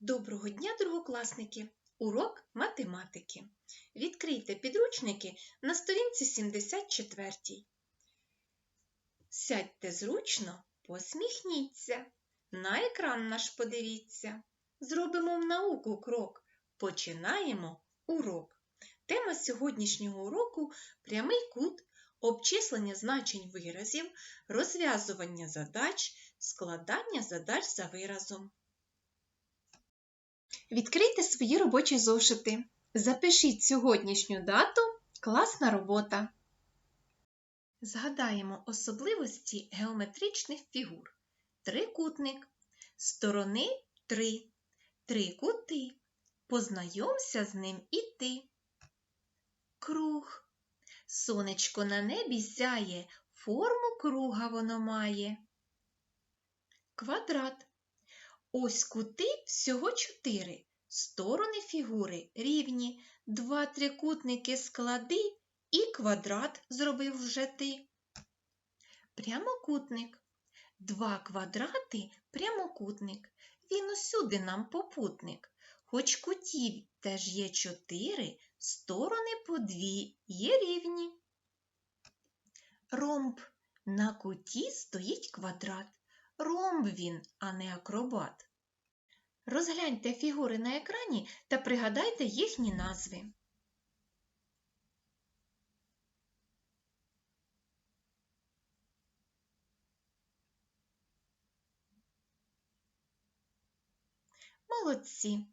Доброго дня, другокласники! Урок математики. Відкрийте підручники на сторінці 74. Сядьте зручно, посміхніться. На екран наш подивіться. Зробимо в науку крок. Починаємо урок. Тема сьогоднішнього уроку прямий кут, обчислення значень виразів, розв'язування задач, складання задач за виразом. Відкрийте свої робочі зошити. Запишіть сьогоднішню дату класна робота. Згадаємо особливості геометричних фігур. Трикутник. Сторони 3. Три кути. Познайомся з ним і ти. Круг. Сонечко на небі сяє, форму круга воно має. Квадрат. Ось кути всього чотири. Сторони фігури рівні. Два трикутники склади і квадрат зробив вже ти. Прямокутник. Два квадрати прямокутник. Він усюди нам попутник. Хоч кутів теж є чотири, сторони по дві є рівні. Ромб. На куті стоїть квадрат. Ромб він, а не акробат. Розгляньте фігури на екрані та пригадайте їхні назви. Молодці.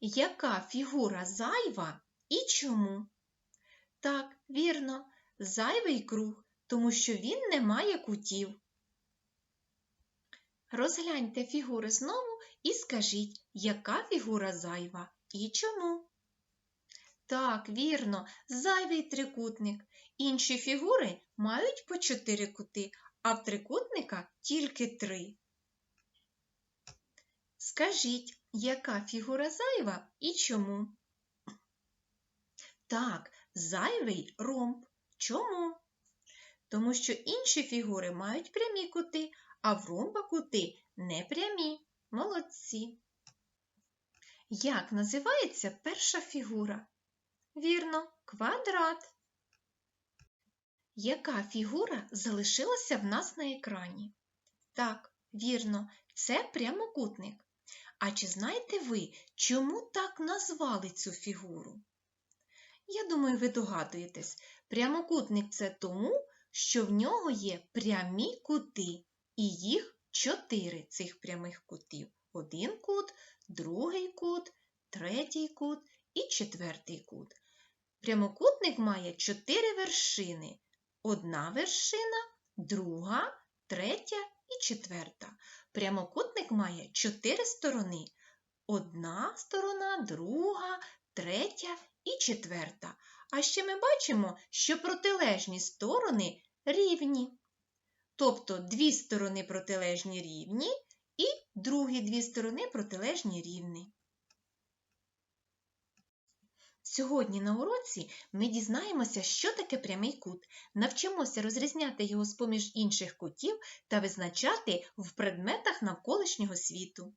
Яка фігура зайва і чому? Так, вірно, зайвий круг, тому що він не має кутів. Розгляньте фігури знову і скажіть, яка фігура зайва і чому? Так, вірно, зайвий трикутник. Інші фігури мають по чотири кути, а в трикутника тільки три. Скажіть, яка фігура зайва і чому? Так, зайвий ромб. Чому? Тому що інші фігури мають прямі кути, а в ромба кути непрямі. Молодці. Як називається перша фігура? Вірно, квадрат. Яка фігура залишилася в нас на екрані? Так, вірно, це прямокутник. А чи знаєте ви, чому так назвали цю фігуру? Я думаю, ви догадуєтесь, прямокутник це тому, що в нього є прямі кути, і їх чотири цих прямих кутів. Один кут, другий кут, третій кут і четвертий кут. Прямокутник має чотири вершини. Одна вершина, друга, третя і четверта. Прямокутник має чотири сторони. Одна сторона, друга, третя і четверта. А ще ми бачимо, що протилежні сторони рівні. Тобто дві сторони протилежні рівні і другі дві сторони протилежні рівні. Сьогодні на уроці ми дізнаємося, що таке прямий кут, навчимося розрізняти його з-поміж інших кутів та визначати в предметах навколишнього світу.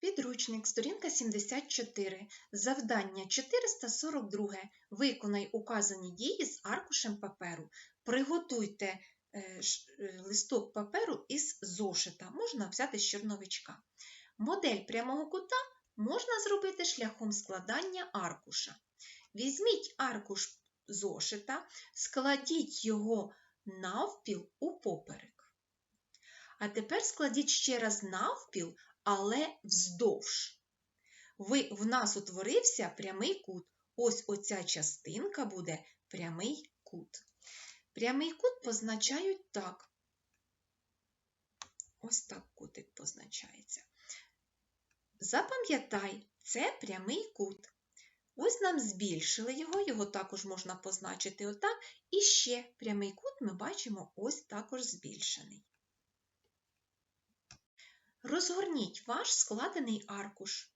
Підручник, сторінка 74, завдання 442. Виконай указані дії з аркушем паперу. Приготуйте листок паперу із зошита, можна взяти з чорновичка. Модель прямого кута можна зробити шляхом складання аркуша. Візьміть аркуш зошита, складіть його навпіл у поперек. А тепер складіть ще раз навпіл, але вздовж. Ви, в нас утворився прямий кут. Ось оця частинка буде прямий кут. Прямий кут позначають так. Ось так кутик позначається. Запам'ятай, це прямий кут. Ось нам збільшили його, його також можна позначити отак. І ще прямий кут ми бачимо ось також збільшений. Розгорніть ваш складений аркуш.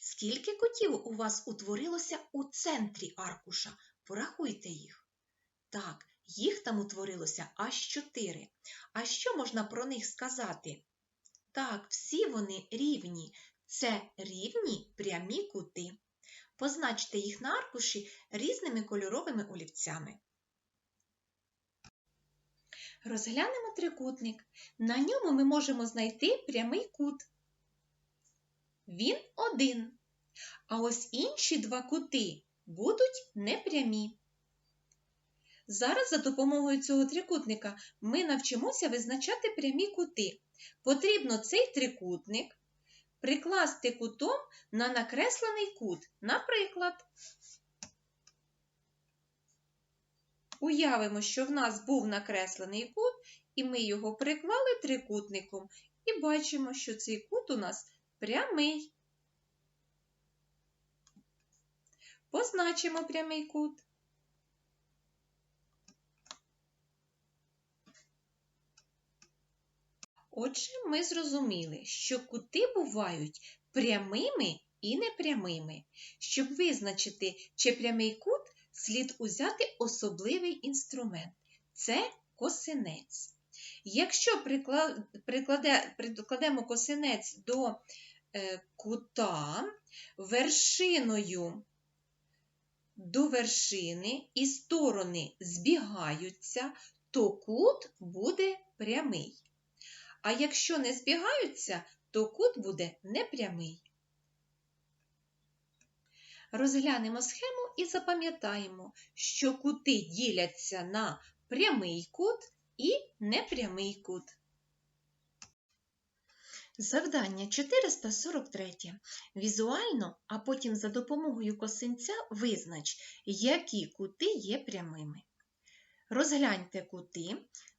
Скільки кутів у вас утворилося у центрі аркуша? Порахуйте їх. Так, їх там утворилося аж чотири. А що можна про них сказати? Так, всі вони рівні. це рівні прямі кути. Позначте їх на аркуші різними кольоровими олівцями. Розглянемо трикутник. На ньому ми можемо знайти прямий кут. Він один. А ось інші два кути будуть непрямі. Зараз за допомогою цього трикутника ми навчимося визначати прямі кути. Потрібно цей трикутник прикласти кутом на накреслений кут. Наприклад, уявимо, що в нас був накреслений кут, і ми його приклали трикутником, і бачимо, що цей кут у нас прямий. Позначимо прямий кут. Отже, ми зрозуміли, що кути бувають прямими і непрямими. Щоб визначити, чи прямий кут, слід узяти особливий інструмент це косинець. Якщо прикладе, прикладемо косинець до е, кута вершиною до вершини і сторони збігаються, то кут буде прямий. А якщо не збігаються, то кут буде непрямий. Розглянемо схему і запам'ятаємо, що кути діляться на прямий кут і непрямий кут. Завдання 443. Візуально, а потім за допомогою косинця визнач, які кути є прямими. Розгляньте кути,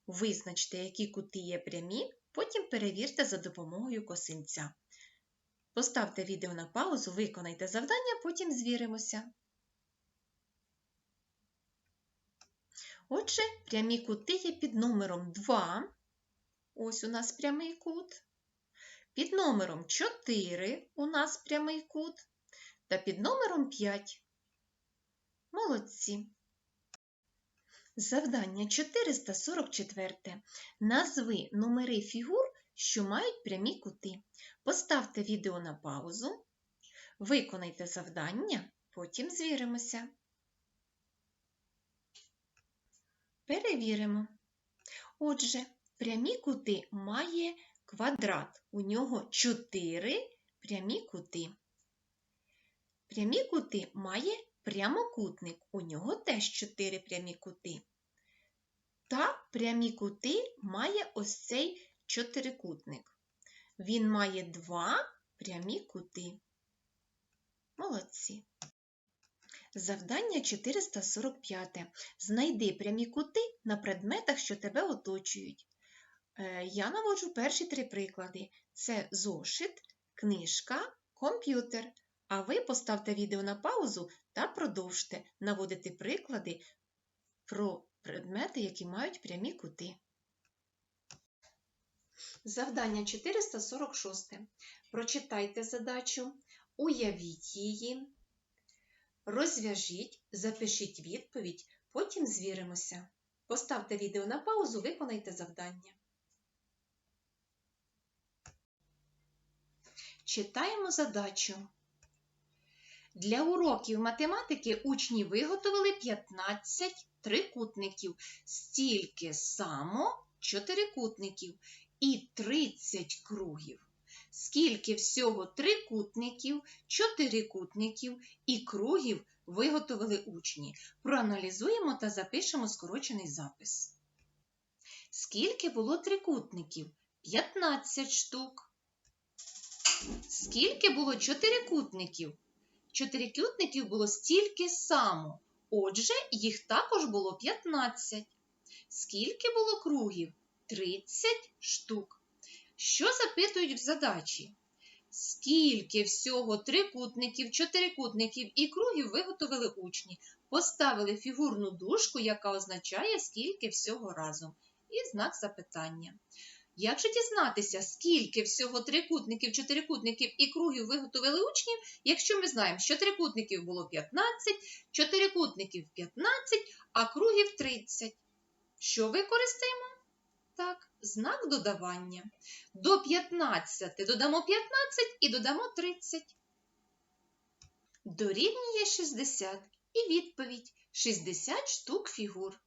визначте, які кути є прямі, потім перевірте за допомогою косинця. Поставте відео на паузу, виконайте завдання, потім звіримося. Отже, прямі кути є під номером 2. Ось у нас прямий кут. Під номером 4 у нас прямий кут. Та під номером 5. Молодці. Завдання 444. Назви номери фігур, що мають прямі кути. Поставте відео на паузу. Виконайте завдання, потім звіримося. Перевіримо. Отже, прямі кути має квадрат. У нього 4 прямі кути. Прямі кути має прямокутник. У нього теж 4 прямі кути. Та прямі кути має ось цей чотирикутник. Він має два прямі кути. Молодці. Завдання 445. Знайди прямі кути на предметах, що тебе оточують. Е, я наводжу перші три приклади: це зошит, книжка, комп'ютер. А ви поставте відео на паузу та продовжте наводити приклади про предмети, які мають прямі кути. Завдання 446. Прочитайте задачу, уявіть її, розв'яжіть, запишіть відповідь, потім звіримося. Поставте відео на паузу, виконайте завдання. Читаємо задачу. Для уроків математики учні виготовили 15 трикутників, стільки само чотирикутників і 30 кругів. Скільки всього трикутників, чотирикутників і кругів виготовили учні. Проаналізуємо та запишемо скорочений запис. Скільки було трикутників? 15 штук. Скільки було чотирикутників? Чотирикутників було стільки само. Отже, їх також було 15. Скільки було кругів? 30 штук. Що запитують в задачі? Скільки всього трикутників, чотирикутників і кругів виготовили учні? Поставили фігурну дужку, яка означає, скільки всього разом. І знак запитання. Як же дізнатися, скільки всього трикутників, чотирикутників і кругів виготовили учнів, якщо ми знаємо, що трикутників було 15, чотирикутників 15, а кругів 30? Що використаємо? так, знак додавання. До 15 додамо 15 і додамо 30. Дорівнює 60. І відповідь 60 штук фігур.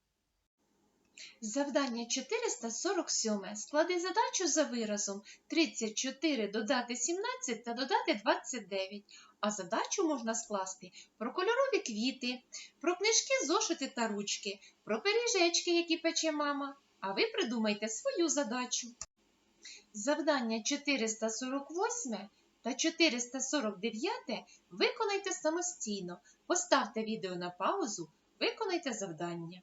Завдання 447. Склади задачу за виразом 34 додати 17 та додати 29. А задачу можна скласти про кольорові квіти, про книжки, зошити та ручки, про пиріжечки, які пече мама. А ви придумайте свою задачу. Завдання 448 та 449 виконайте самостійно. Поставте відео на паузу, виконайте завдання.